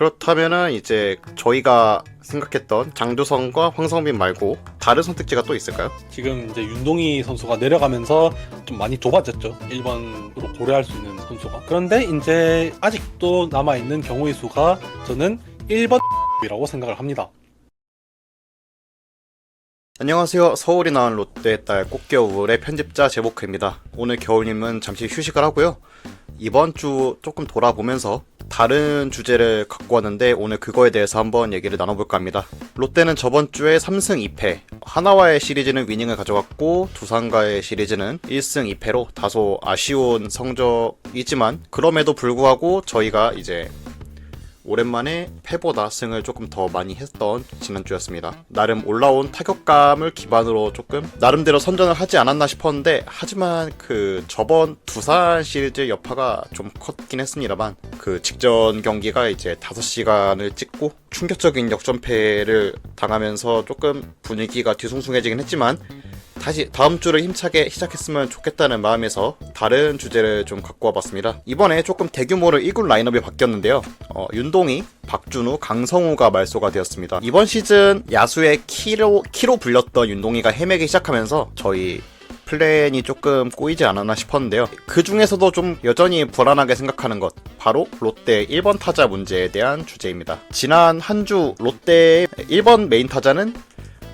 그렇다면은 이제 저희가 생각했던 장두성과 황성빈 말고 다른 선택지가 또 있을까요? 지금 이제 윤동희 선수가 내려가면서 좀 많이 좁아졌죠. 1번으로 고려할 수 있는 선수가. 그런데 이제 아직도 남아있는 경우의 수가 저는 1번 이라고 생각을 합니다. 안녕하세요. 서울이 나온 롯데의 딸 꽃겨울의 편집자 제보크입니다. 오늘 겨울님은 잠시 휴식을 하고요. 이번 주 조금 돌아보면서 다른 주제를 갖고 왔는데 오늘 그거에 대해서 한번 얘기를 나눠볼까 합니다. 롯데는 저번 주에 3승 2패, 하나와의 시리즈는 위닝을 가져갔고 두산과의 시리즈는 1승 2패로 다소 아쉬운 성적이지만 그럼에도 불구하고 저희가 이제 오랜만에 패보다 승을 조금 더 많이 했던 지난주였습니다. 나름 올라온 타격감을 기반으로 조금 나름대로 선전을 하지 않았나 싶었는데 하지만 그 저번 두산 시리즈 여파가 좀 컸긴 했습니다만 그 직전 경기가 이제 5시간을 찍고 충격적인 역전패를 당하면서 조금 분위기가 뒤숭숭해지긴 했지만 다시 다음 주를 힘차게 시작했으면 좋겠다는 마음에서 다른 주제를 좀 갖고 와봤습니다. 이번에 조금 대규모로 1군 라인업이 바뀌었는데요. 어, 윤동희, 박준우, 강성우가 말소가 되었습니다. 이번 시즌 야수의 키로, 키로 불렸던 윤동희가 헤매기 시작하면서 저희 플랜이 조금 꼬이지 않았나 싶었는데요. 그 중에서도 좀 여전히 불안하게 생각하는 것, 바로 롯데 1번 타자 문제에 대한 주제입니다. 지난 한 주 롯데의 1번 메인 타자는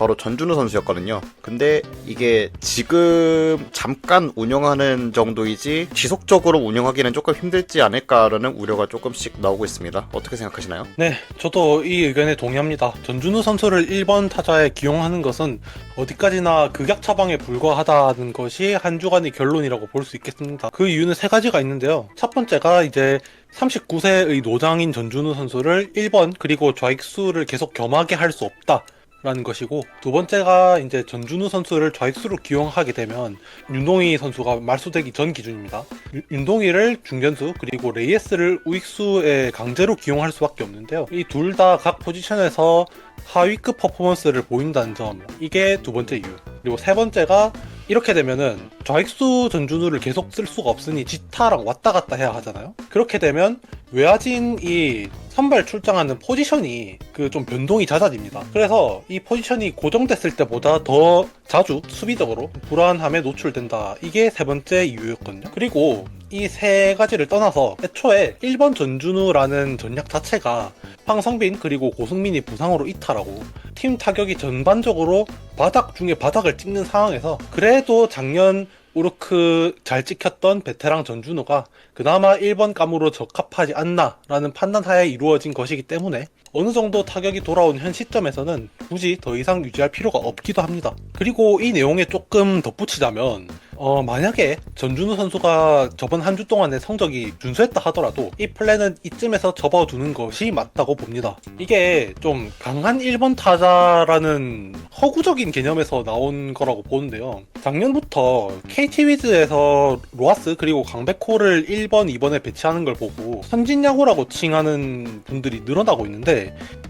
바로 전준우 선수였거든요. 근데 이게 지금 잠깐 운영하는 정도이지 지속적으로 운영하기는 조금 힘들지 않을까라는 우려가 조금씩 나오고 있습니다. 어떻게 생각하시나요? 네, 저도 이 의견에 동의합니다. 전준우 선수를 1번 타자에 기용하는 것은 어디까지나 극약 처방에 불과하다는 것이 한 주간의 결론이라고 볼 수 있겠습니다. 그 이유는 세 가지가 있는데요. 첫 번째가 이제 39세의 노장인 전준우 선수를 1번 그리고 좌익수를 계속 겸하게 할 수 없다. 라는 것이고 두 번째가 이제 전준우 선수를 좌익수로 기용하게 되면 윤동희 선수가 말소되기 전 기준입니다. 윤- 윤동희를 중견수 그리고 레이에스를 우익수에 강제로 기용할 수밖에 없는데요. 이 둘 다 각 포지션에서 하위급 퍼포먼스를 보인다는 점 이게 두 번째 이유. 그리고 세 번째가 이렇게 되면은 좌익수 전준우를 계속 쓸 수가 없으니 지타랑 왔다 갔다 해야 하잖아요. 그렇게 되면 외야진이 선발 출장하는 포지션이 그 좀 변동이 잦아집니다. 그래서 이 포지션이 고정됐을 때보다 더 자주 수비적으로 불안함에 노출된다. 이게 세 번째 이유였거든요. 그리고 이 세 가지를 떠나서 애초에 1번 전준우라는 전략 자체가 황성빈 그리고 고승민이 부상으로 이탈하고 팀 타격이 전반적으로 바닥 중에 바닥을 찍는 상황에서 그래도 작년 우르크 잘 찍혔던 베테랑 전준우가 그나마 1번 감으로 적합하지 않나라는 판단하에 이루어진 것이기 때문에 어느 정도 타격이 돌아온 현 시점에서는 굳이 더 이상 유지할 필요가 없기도 합니다. 그리고 이 내용에 조금 덧붙이자면 어, 만약에 전준우 선수가 저번 한 주 동안의 성적이 준수했다 하더라도 이 플랜은 이쯤에서 접어두는 것이 맞다고 봅니다. 이게 좀 강한 1번 타자라는 허구적인 개념에서 나온 거라고 보는데요. 작년부터 KT 위즈에서 로하스 그리고 강백호를 1번, 2번에 배치하는 걸 보고 선진야구라고 칭하는 분들이 늘어나고 있는데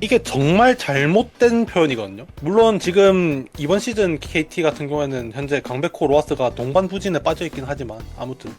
이게 정말 잘못된 표현이거든요. 물론 지금 이번 시즌 KT 같은 경우에는 현재 강백호 로하스가 동반 부진에 빠져 있긴 하지만 아무튼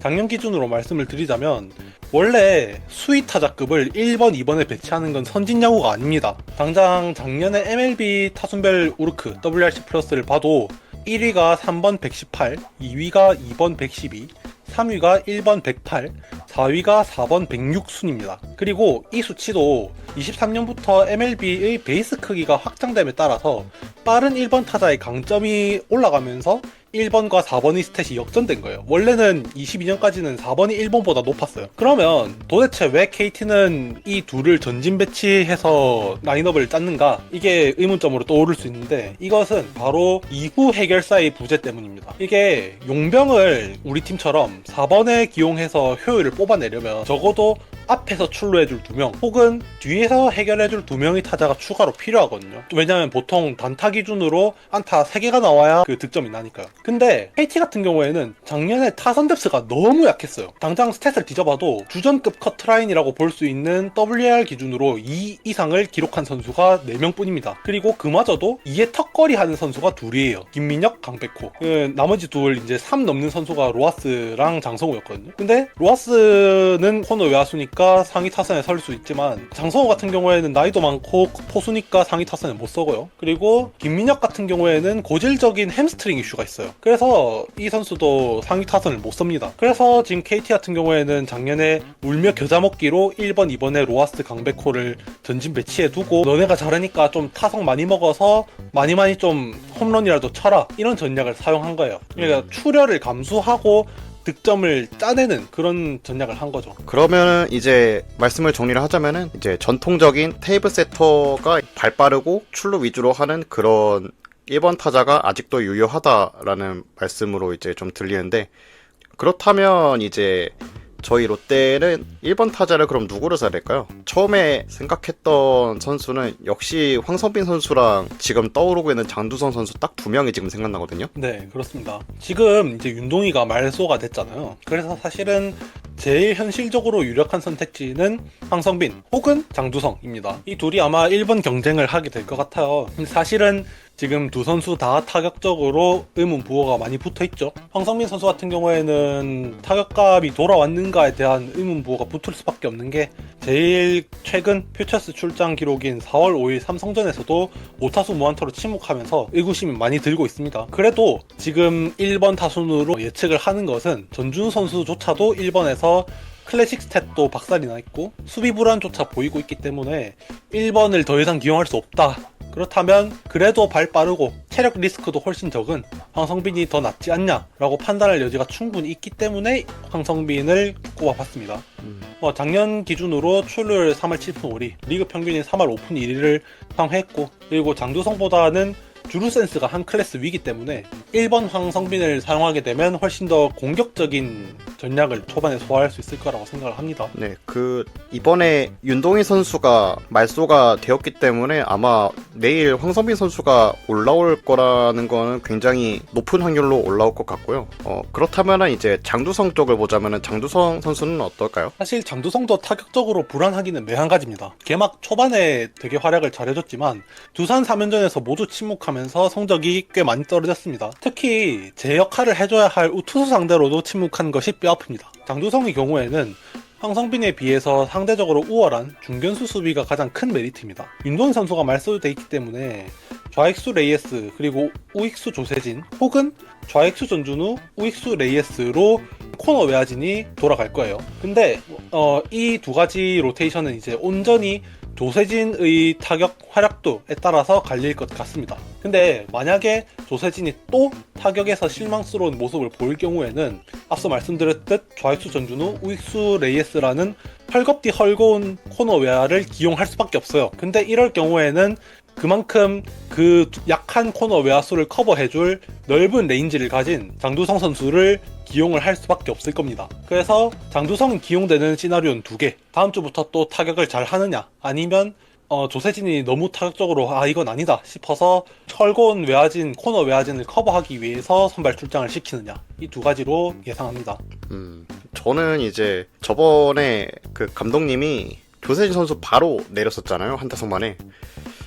작년 기준으로 말씀을 드리자면 원래 수위 타자급을 1번, 2번에 배치하는 건 선진 야구가 아닙니다. 당장 작년에 MLB 타순별 우르크 WRC 플러스를 봐도 1위가 3번 118, 2위가 2번 112, 3위가 1번 108, 4위가 4번 106순입니다. 그리고 이 수치도 23년부터 MLB의 베이스 크기가 확장됨에 따라서 빠른 1번 타자의 강점이 올라가면서 1번과 4번의 스탯이 역전된 거예요. 원래는 22년까지는 4번이 1번보다 높았어요. 그러면 도대체 왜 KT는 이 둘을 전진 배치해서 라인업을 짰는가? 이게 의문점으로 떠오를 수 있는데 이것은 바로 이후 해결사의 부재 때문입니다. 이게 용병을 우리 팀처럼 4번에 기용해서 효율을 뽑아내려면 적어도 앞에서 출루해줄 두 명, 혹은 뒤에서 해결해줄 두 명의 타자가 추가로 필요하거든요. 왜냐면 보통 단타 기준으로 안타 3개가 나와야 그 득점이 나니까요. 근데 KT 같은 경우에는 작년에 타선 뎁스가 너무 약했어요. 당장 스탯을 뒤져봐도 주전급 커트라인이라고 볼 수 있는 WR 기준으로 2 이상을 기록한 선수가 4명 뿐입니다. 그리고 그마저도 2의 턱걸이 하는 선수가 둘이에요. 김민혁, 강백호. 그 나머지 둘 이제 3 넘는 선수가 로하스랑 장성우였거든요. 근데 로하스는 코너 외야수니까 상위 타선에 설 수 있지만 장성호 같은 경우에는 나이도 많고 포수니까 상위 타선에 못 서고요. 그리고 김민혁 같은 경우에는 고질적인 햄스트링 이슈가 있어요. 그래서 이 선수도 상위 타선을 못 섭니다. 그래서 지금 KT 같은 경우에는 작년에 울며 겨자 먹기로 1번, 2번에 로하스 강백호를 전진 배치해 두고 너네가 잘하니까 좀 타석 많이 먹어서 많이 많이 좀 홈런이라도 쳐라 이런 전략을 사용한 거예요. 그러니까 음. 출혈을 감수하고 득점을 짜내는 그런 전략을 한 거죠. 그러면 이제 말씀을 정리를 하자면은 이제 전통적인 테이블 세터가 발 빠르고 출루 위주로 하는 그런 1번 타자가 아직도 유효하다라는 말씀으로 이제 좀 들리는데 그렇다면 이제 저희 롯데는 1번 타자를 그럼 누구를 사야 될까요? 처음에 생각했던 선수는 역시 황성빈 선수랑 지금 떠오르고 있는 장두성 선수 딱 두 명이 지금 생각나거든요. 네, 그렇습니다. 지금 이제 윤동이가 말소가 됐잖아요. 그래서 사실은 제일 현실적으로 유력한 선택지는 황성빈 혹은 장두성입니다. 이 둘이 아마 1번 경쟁을 하게 될 것 같아요. 사실은 지금 두 선수 다 타격적으로 의문 부호가 많이 붙어 있죠. 황성민 선수 같은 경우에는 타격감이 돌아왔는가에 대한 의문 부호가 붙을 수밖에 없는 게 제일 최근 퓨처스 출장 기록인 4월 5일 삼성전에서도 5타수 무안타로 침묵하면서 의구심이 많이 들고 있습니다. 그래도 지금 1번 타순으로 예측을 하는 것은 전준우 선수조차도 1번에서 클래식 스탯도 박살이 나 있고 수비 불안조차 보이고 있기 때문에 1번을 더 이상 기용할 수 없다. 그렇다면 그래도 발 빠르고 체력 리스크도 훨씬 적은 황성빈이 더 낫지 않냐라고 판단할 여지가 충분히 있기 때문에 황성빈을 꼽아봤습니다. 뭐 작년 기준으로 출루율 3할 7푼 5리, 리그 평균인 3할 5푼 1리를 상회했고 그리고 장두성보다는 주루 센스가 한 클래스 위기 때문에 1번 황성빈을 사용하게 되면 훨씬 더 공격적인 전략을 초반에 소화할 수 있을 거라고 생각을 합니다. 네, 그 이번에 윤동희 선수가 말소가 되었기 때문에 아마 내일 황성빈 선수가 올라올 거라는 거는 굉장히 높은 확률로 올라올 것 같고요. 어, 그렇다면은 이제 장두성 쪽을 보자면은 장두성 선수는 어떨까요? 사실 장두성도 타격적으로 불안하기는 매한가지입니다. 개막 초반에 되게 활약을 잘해줬지만 두산 3연전에서 모두 침묵하면서 성적이 꽤 많이 떨어졌습니다. 특히 제 역할을 해줘야 할 우투수 상대로도 침묵한 것이 뼈아픕니다. 장두성의 경우에는 황성빈에 비해서 상대적으로 우월한 중견수 수비가 가장 큰 메리트입니다. 윤동희 선수가 말소돼 있기 때문에 좌익수 레이에스 그리고 우익수 조세진 혹은 좌익수 전준우 우익수 레이에스로 코너 외야진이 돌아갈 거예요. 근데 어, 이 두 가지 로테이션은 이제 온전히 조세진의 타격 활약도에 따라서 갈릴 것 같습니다. 근데 만약에 조세진이 또 타격에서 실망스러운 모습을 보일 경우에는 앞서 말씀드렸듯 좌익수 전준우, 우익수 레이에스라는 헐겁디 헐거운 코너 외야를 기용할 수밖에 없어요. 근데 이럴 경우에는 그만큼 그 약한 코너 외야수를 커버해줄 넓은 레인지를 가진 장두성 선수를 기용을 할 수밖에 없을 겁니다. 그래서 장두성이 기용되는 시나리오는 두 개. 다음 주부터 또 타격을 잘 하느냐, 아니면 어, 조세진이 너무 타격적으로 아 이건 아니다 싶어서 철고운 외야진 코너 외야진을 커버하기 위해서 선발 출장을 시키느냐 이 두 가지로 예상합니다. 음, 저는 이제 저번에 그 감독님이 조세진 선수 바로 내렸었잖아요. 한 타석 만에.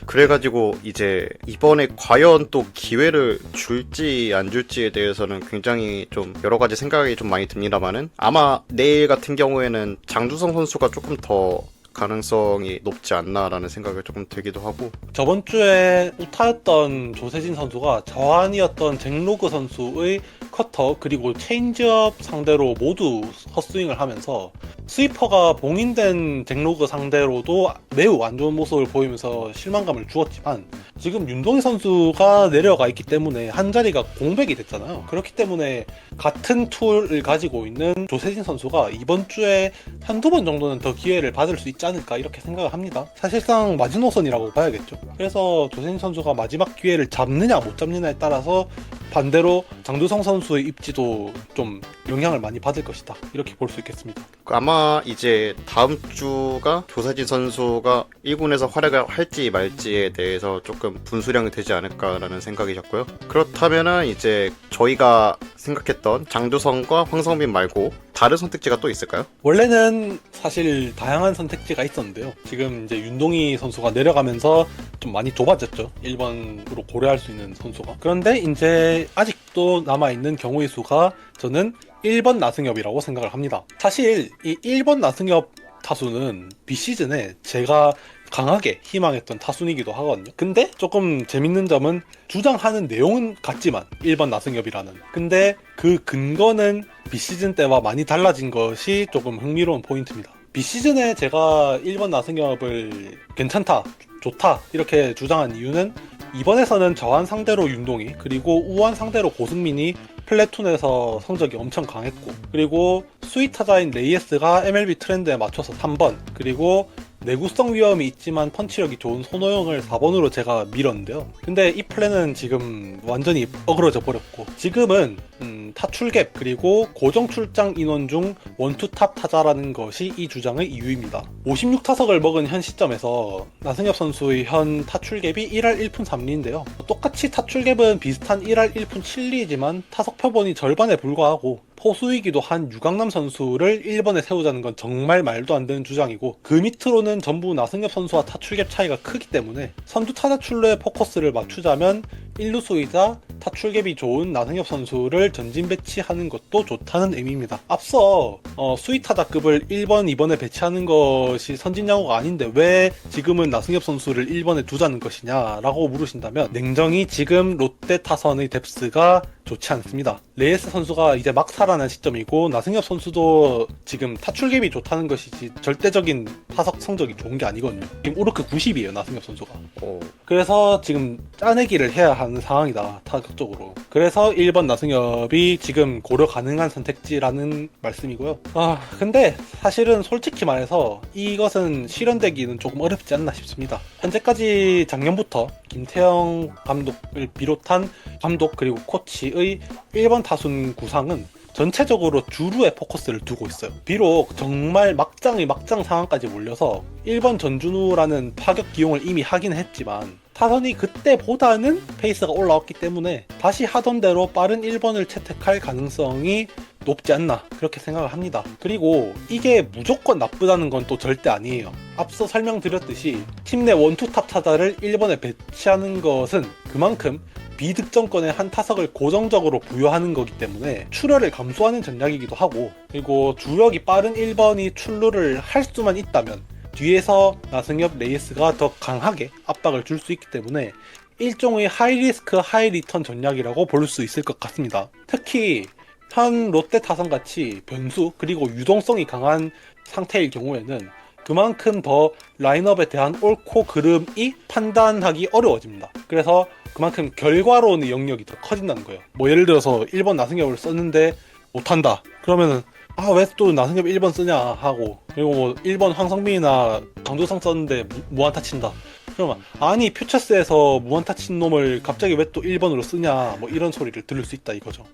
그래가지고 이제 이번에 과연 또 기회를 줄지 안 줄지에 대해서는 굉장히 좀 여러 가지 생각이 좀 많이 듭니다만은 아마 내일 같은 경우에는 장두성 선수가 조금 더 가능성이 높지 않나라는 생각이 조금 들기도 하고 저번 주에 우타였던 조세진 선수가 저한이었던 잭로그 선수의 커터 그리고 체인지업 상대로 모두 헛스윙을 하면서 스위퍼가 봉인된 잭로그 상대로도 매우 안 좋은 모습을 보이면서 실망감을 주었지만 지금 윤동희 선수가 내려가 있기 때문에 한 자리가 공백이 됐잖아요. 그렇기 때문에 같은 툴을 가지고 있는 조세진 선수가 이번 주에 한두 번 정도는 더 기회를 받을 수 있지 않을까 이렇게 생각을 합니다. 사실상 마지노선이라고 봐야겠죠. 그래서 조세진 선수가 마지막 기회를 잡느냐 못 잡느냐에 따라서 반대로 장두성 선수의 입지도 좀 영향을 많이 받을 것이다. 이렇게 볼 수 있겠습니다. 아마 이제 다음 주가 조세진 선수가 1군에서 활약을 할지 말지에 대해서 조금 분수령이 되지 않을까라는 생각이셨고요. 그렇다면은 이제 저희가 생각했던 장두성과 황성빈 말고 다른 선택지가 또 있을까요? 원래는 사실 다양한 선택지가 있었는데요. 지금 이제 윤동희 선수가 내려가면서 좀 많이 좁아졌죠. 1번으로 고려할 수 있는 선수가. 그런데 이제 아직도 남아있는 경우의 수가 저는 1번 나승엽이라고 생각을 합니다. 사실 이 1번 나승엽 타수는 비시즌에 제가 강하게 희망했던 타순이기도 하거든요. 근데 조금 재밌는 점은 주장하는 내용은 같지만 1번 나승엽이라는. 근데 그 근거는 비시즌 때와 많이 달라진 것이 조금 흥미로운 포인트입니다. 비시즌에 제가 1번 나승엽을 괜찮다, 좋다 이렇게 주장한 이유는 이번에서는 저한 상대로 윤동이 그리고 우한 상대로 고승민이 플래툰에서 성적이 엄청 강했고 그리고 스윗 타자인 레이에스가 MLB 트렌드에 맞춰서 3번 그리고 내구성 위험이 있지만 펀치력이 좋은 손호영을 4번으로 제가 밀었는데요. 근데 이 플랜은 지금 완전히 어그러져 버렸고 지금은 음, 타출갭 그리고 고정 출장 인원 중 원투탑 타자라는 것이 이 주장의 이유입니다. 56타석을 먹은 현 시점에서 나승엽 선수의 현 타출갭이 1할 1푼 3리인데요. 똑같이 타출갭은 비슷한 1할 1푼 7리이지만 타석 표본이 절반에 불과하고 포수이기도 한 유강남 선수를 1번에 세우자는 건 정말 말도 안 되는 주장이고 그 밑으로는 전부 나승엽 선수와 타출갭 차이가 크기 때문에 선두 타자 출루에 포커스를 맞추자면 1루수이자 타출갭이 좋은 나승엽 선수를 전진 배치하는 것도 좋다는 의미입니다. 앞서 어, 수위 타자급을 1번, 2번에 배치하는 것이 선진야구가 아닌데 왜 지금은 나승엽 선수를 1번에 두자는 것이냐라고 물으신다면 냉정히 지금 롯데 타선의 뎁스가 좋지 않습니다. 레이스 선수가 이제 막 살아난 시점이고 나승엽 선수도 지금 타출갭이 좋다는 것이지 절대적인 타석 성적이 좋은 게 아니거든요. 지금 우르크 90이에요 나승엽 선수가. 오, 그래서 지금 짜내기를 해야 하는 상황이다 타격적으로 그래서 1번 나승엽이 지금 고려 가능한 선택지라는 말씀이고요 아 근데 사실은 솔직히 말해서 이것은 실현되기는 조금 어렵지 않나 싶습니다 현재까지 작년부터 김태형 감독을 비롯한 감독 그리고 코치 의 1번 타순 구상은 전체적으로 주루에 포커스를 두고 있어요. 비록 정말 막장의 막장 상황까지 몰려서 1번 전준우라는 파격 기용을 이미 하긴 했지만 타선이 그때보다는 페이스가 올라왔기 때문에 다시 하던 대로 빠른 1번을 채택할 가능성이 높지 않나 그렇게 생각을 합니다. 그리고 이게 무조건 나쁘다는 건 또 절대 아니에요. 앞서 설명드렸듯이 팀 내 원투탑 타자를 1번에 배치하는 것은 그만큼 비득점권의 한 타석을 고정적으로 부여하는 거기 때문에 출혈을 감소하는 전략이기도 하고 그리고 주력이 빠른 1번이 출루를 할 수만 있다면 뒤에서 나승엽 레이스가 더 강하게 압박을 줄 수 있기 때문에 일종의 하이리스크 하이리턴 전략이라고 볼 수 있을 것 같습니다. 특히 현 롯데 타선 같이 변수 그리고 유동성이 강한 상태일 경우에는 그만큼 더 라인업에 대한 옳고 그름이 판단하기 어려워집니다. 그래서 그만큼 결과론의 영역이 더 커진다는 거예요. 뭐 예를 들어서 1번 나승엽을 썼는데 못한다. 그러면은 아 왜 또 나승엽 1번 쓰냐 하고 그리고 뭐 1번 황성민이나 강조상 썼는데 무- 무안타 친다. 그러면 아니 퓨처스에서 무안타 친 놈을 갑자기 왜 또 1번으로 쓰냐 뭐 이런 소리를 들을 수 있다 이거죠.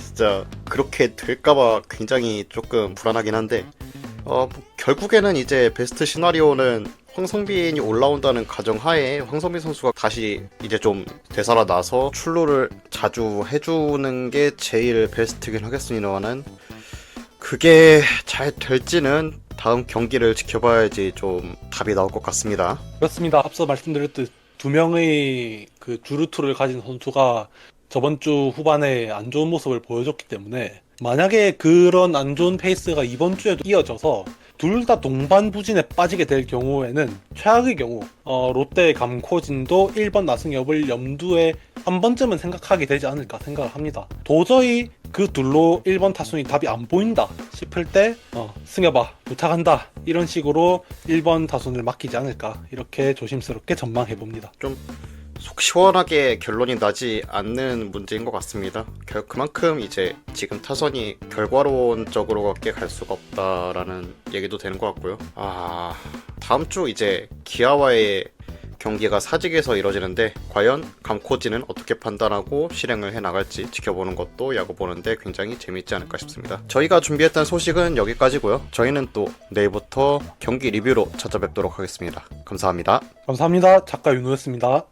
진짜 그렇게 될까봐 굉장히 조금 불안하긴 한데 어, 뭐 결국에는 이제 베스트 시나리오는 황성빈이 올라온다는 가정하에 황성빈 선수가 다시 이제 좀 되살아나서 출루를 자주 해주는 게 제일 베스트긴 하겠습니다만은 그게 잘 될지는 다음 경기를 지켜봐야지 좀 답이 나올 것 같습니다. 그렇습니다. 앞서 말씀드렸듯 두 명의 그 주루투를 가진 선수가 저번 주 후반에 안 좋은 모습을 보여줬기 때문에 만약에 그런 안 좋은 페이스가 이번 주에도 이어져서 둘 다 동반 부진에 빠지게 될 경우에는 최악의 경우 어, 롯데 감코진도 1번 나승엽을 염두에 한 번쯤은 생각하게 되지 않을까 생각을 합니다. 도저히 그 둘로 1번 타순이 답이 안 보인다 싶을 때 어, 승엽아 부탁한다 이런 식으로 1번 타순을 맡기지 않을까 이렇게 조심스럽게 전망해 봅니다. 속 시원하게 결론이 나지 않는 문제인 것 같습니다. 결, 그만큼 이제 지금 타선이 결과론적으로밖에 갈 수가 없다라는 얘기도 되는 것 같고요. 아 다음 주 이제 기아와의 경기가 사직에서 이뤄지는데 과연 감코지는 어떻게 판단하고 실행을 해 나갈지 지켜보는 것도 야구 보는데 굉장히 재밌지 않을까 싶습니다. 저희가 준비했던 소식은 여기까지고요. 저희는 또 내일부터 경기 리뷰로 찾아뵙도록 하겠습니다. 감사합니다. 감사합니다. 작가 윤호였습니다.